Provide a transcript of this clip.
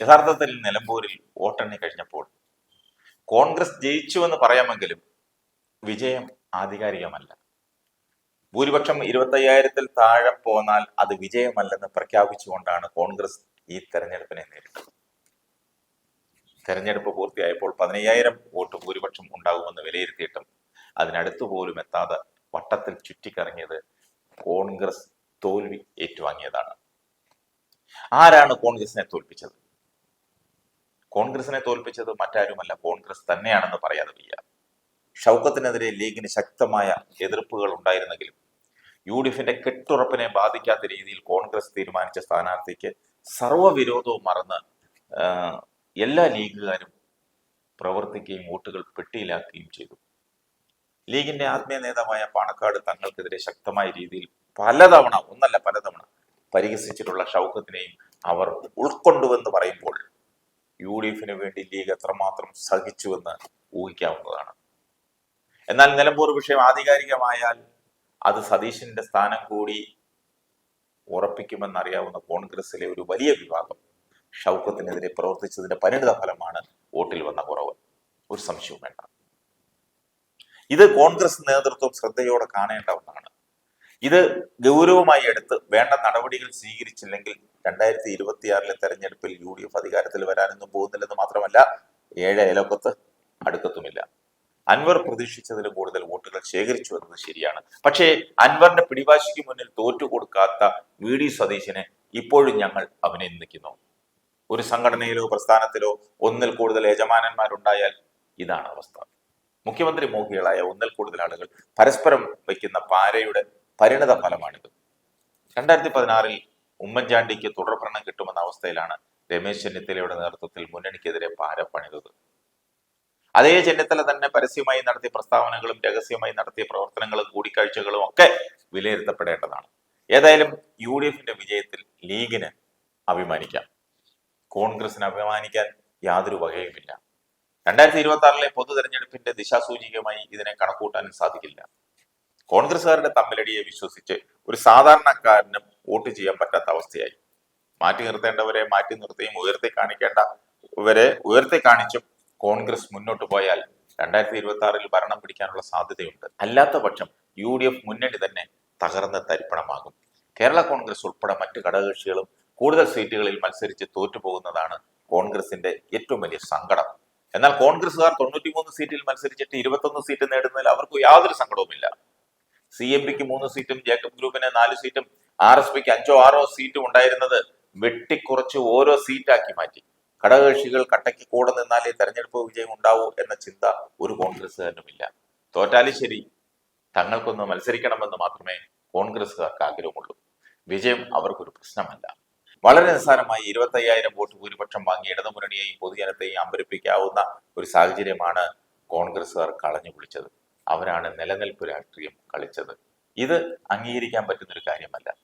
യഥാർത്ഥത്തിൽ നിലമ്പൂരിൽ വോട്ടെണ്ണി കഴിഞ്ഞപ്പോൾ കോൺഗ്രസ് ജയിച്ചുവെന്ന് പറയാമെങ്കിലും വിജയം ആധികാരികമല്ല. ഭൂരിപക്ഷം ഇരുപത്തയ്യായിരത്തിൽ താഴെ പോന്നാൽ അത് വിജയമല്ലെന്ന് പ്രഖ്യാപിച്ചുകൊണ്ടാണ് കോൺഗ്രസ് ഈ തെരഞ്ഞെടുപ്പിനെ നേരിട്ടത്. തെരഞ്ഞെടുപ്പ് പൂർത്തിയായപ്പോൾ പതിനയ്യായിരം വോട്ട് ഭൂരിപക്ഷം ഉണ്ടാകുമെന്ന് വിലയിരുത്തിയിട്ടും അതിനടുത്തു പോലും എത്താതെ വട്ടത്തിൽ ചുറ്റിക്കറങ്ങിയത് കോൺഗ്രസ് തോൽവി ഏറ്റുവാങ്ങിയതാണ്. ആരാണ് കോൺഗ്രസിനെ തോൽപ്പിച്ചത്? കോൺഗ്രസിനെ തോൽപ്പിച്ചത് മറ്റാരുമല്ല കോൺഗ്രസ് തന്നെയാണെന്ന് പറയാതെ വയ്യ. ഷൗക്കത്തിനെതിരെ ലീഗിന് ശക്തമായ എതിർപ്പുകൾ ഉണ്ടായിരുന്നെങ്കിലും യു ഡി എഫിന്റെ കെട്ടുറപ്പിനെ ബാധിക്കാത്ത രീതിയിൽ കോൺഗ്രസ് തീരുമാനിച്ച സ്ഥാനാർത്ഥിക്ക് സർവവിരോധവും മറന്ന് എല്ലാ ലീഗുകാരും പ്രവർത്തിക്കുകയും വോട്ടുകൾ പെട്ടിയിലാക്കുകയും ചെയ്തു. ലീഗിന്റെ ആത്മീയ നേതാവായ പാണക്കാട് തങ്ങൾക്കെതിരെ ശക്തമായ രീതിയിൽ പലതവണ ഒന്നല്ല പലതവണ പരിഹസിച്ചിട്ടുള്ള ഷൗക്കത്തിനെയും അവർ ഉൾക്കൊണ്ടുവെന്ന് പറയുമ്പോൾ യു ഡി എഫിന് വേണ്ടി ലീഗ് എത്രമാത്രം സഹിച്ചുവെന്ന് ഊഹിക്കാവുന്നതാണ്. എന്നാൽ നിലമ്പൂർ വിഷയം ആധികാരികമായാൽ അത് സതീശന്റെ സ്ഥാനം കൂടി ഉറപ്പിക്കുമെന്നറിയാവുന്ന കോൺഗ്രസിലെ ഒരു വലിയ വിഭാഗം ഷൗക്കത്തിനെതിരെ പ്രവർത്തിച്ചതിന്റെ പരിണിത ഫലമാണ് വോട്ടിൽ വന്ന കുറവ്. ഒരു സംശയവും വേണ്ട. ഇത് കോൺഗ്രസ് നേതൃത്വം ശ്രദ്ധയോടെ കാണേണ്ട ഒന്നാണ് ഇത് ഗൗരവമായി എടുത്ത് വേണ്ട നടപടികൾ സ്വീകരിച്ചില്ലെങ്കിൽ രണ്ടായിരത്തി ഇരുപത്തിയാറിലെ തെരഞ്ഞെടുപ്പിൽ യു ഡി എഫ് അധികാരത്തിൽ വരാനൊന്നും പോകുന്നില്ലെന്ന് മാത്രമല്ല ഏഴ് അയലൊക്കത്ത് അടുക്കത്തുമില്ല അൻവർ പ്രതീക്ഷിച്ചതിലും കൂടുതൽ വോട്ടുകൾ ശേഖരിച്ചു എന്നത് ശരിയാണ്. പക്ഷേ അൻവറിന്റെ പിടിവാശിക്ക് മുന്നിൽ തോറ്റു കൊടുക്കാത്ത വി ഡി സതീശനെ ഇപ്പോഴും ഞങ്ങൾ അഭിനന്ദിക്കുന്നു. ഒരു സംഘടനയിലോ പ്രസ്ഥാനത്തിലോ ഒന്നിൽ കൂടുതൽ യജമാനന്മാരുണ്ടായാൽ ഇതാണ് അവസ്ഥ. മുഖ്യമന്ത്രി മോഹികളായ ഒന്നിൽ കൂടുതൽ ആളുകൾ പരസ്പരം വയ്ക്കുന്ന പാരയുടെ പരിണത ഫലമാണിത് രണ്ടായിരത്തി പതിനാറിൽ ഉമ്മൻചാണ്ടിക്ക് തുടർഭരണം കിട്ടുമെന്ന അവസ്ഥയിലാണ് രമേശ് ചെന്നിത്തലയുടെ നേതൃത്വത്തിൽ മുന്നണിക്കെതിരെ പാര പണിതത്. അതേ ചെന്നിത്തല തന്നെ പരസ്യമായി നടത്തിയ പ്രസ്താവനകളും രഹസ്യമായി നടത്തിയ പ്രവർത്തനങ്ങളും കൂടിക്കാഴ്ചകളും ഒക്കെ വിലയിരുത്തപ്പെടേണ്ടതാണ്. ഏതായാലും യു ഡി എഫിന്റെ വിജയത്തിൽ ലീഗിന് അഭിമാനിക്കാം. കോൺഗ്രസിന് അഭിമാനിക്കാൻ യാതൊരു വകയുമില്ല. രണ്ടായിരത്തി ഇരുപത്തി ആറിലെ പൊതു തെരഞ്ഞെടുപ്പിന്റെ ദിശാസൂചികമായി ഇതിനെ കണക്കൂട്ടാനും സാധിക്കില്ല. കോൺഗ്രസുകാരുടെ തമ്മിലടിയെ വിശ്വസിച്ച് ഒരു സാധാരണക്കാരനും വോട്ട് ചെയ്യാൻ പറ്റാത്ത അവസ്ഥയായി. മാറ്റി നിർത്തേണ്ടവരെ മാറ്റി നിർത്തിയും ഉയർത്തി കാണിക്കേണ്ടവരെ ഉയർത്തി കാണിച്ചും കോൺഗ്രസ് മുന്നോട്ട് പോയാൽ രണ്ടായിരത്തി ഇരുപത്തി ആറിൽ ഭരണം പിടിക്കാനുള്ള സാധ്യതയുണ്ട്. അല്ലാത്ത പക്ഷം യു ഡി എഫ് മുന്നണി തന്നെ തകർന്ന് തരിപ്പണമാകും. കേരള കോൺഗ്രസ് ഉൾപ്പെടെ മറ്റ് ഘടകകക്ഷികളും കൂടുതൽ സീറ്റുകളിൽ മത്സരിച്ച് തോറ്റുപോകുന്നതാണ് കോൺഗ്രസിന്റെ ഏറ്റവും വലിയ സങ്കടം. എന്നാൽ കോൺഗ്രസുകാർ തൊണ്ണൂറ്റിമൂന്ന് സീറ്റിൽ മത്സരിച്ചിട്ട് ഇരുപത്തൊന്ന് സീറ്റ് നേടുന്നതിൽ അവർക്ക് യാതൊരു സങ്കടവുമില്ല. സി എം പിക്ക് മൂന്ന് സീറ്റും ജേക്കബ് ഗ്രൂപ്പിന് നാല് സീറ്റും ആർ എസ് പിക്ക് അഞ്ചോ ആറോ സീറ്റും ഉണ്ടായിരുന്നത് വെട്ടിക്കുറച്ച് ഓരോ സീറ്റാക്കി മാറ്റി. ഘടകകക്ഷികൾ കട്ടയ്ക്ക് കൂടെ നിന്നാലേ തെരഞ്ഞെടുപ്പ് വിജയം ഉണ്ടാവൂ എന്ന ചിന്ത ഒരു കോൺഗ്രസ്സുകാരനുമില്ല. തോറ്റാലും ശരി തങ്ങൾക്കൊന്ന് മത്സരിക്കണമെന്ന് മാത്രമേ കോൺഗ്രസ്സുകാർക്ക് ആഗ്രഹമുള്ളൂ. വിജയം അവർക്കൊരു പ്രശ്നമല്ല. വളരെ നിസ്സാരമായി ഇരുപത്തയ്യായിരം വോട്ട് ഭൂരിപക്ഷം വാങ്ങി ഇടതുമുന്നണിയെയും പൊതുജനത്തെയും അമ്പരിപ്പിക്കാവുന്ന ഒരു സാഹചര്യമാണ് കോൺഗ്രസ്സുകാർ കളഞ്ഞു കുളിച്ചത്. അവരാണ് നിലനിൽപ്പ് രാഷ്ട്രീയം കളിച്ചത്. ഇത് അംഗീകരിക്കാൻ പറ്റുന്ന ഒരു കാര്യമല്ല.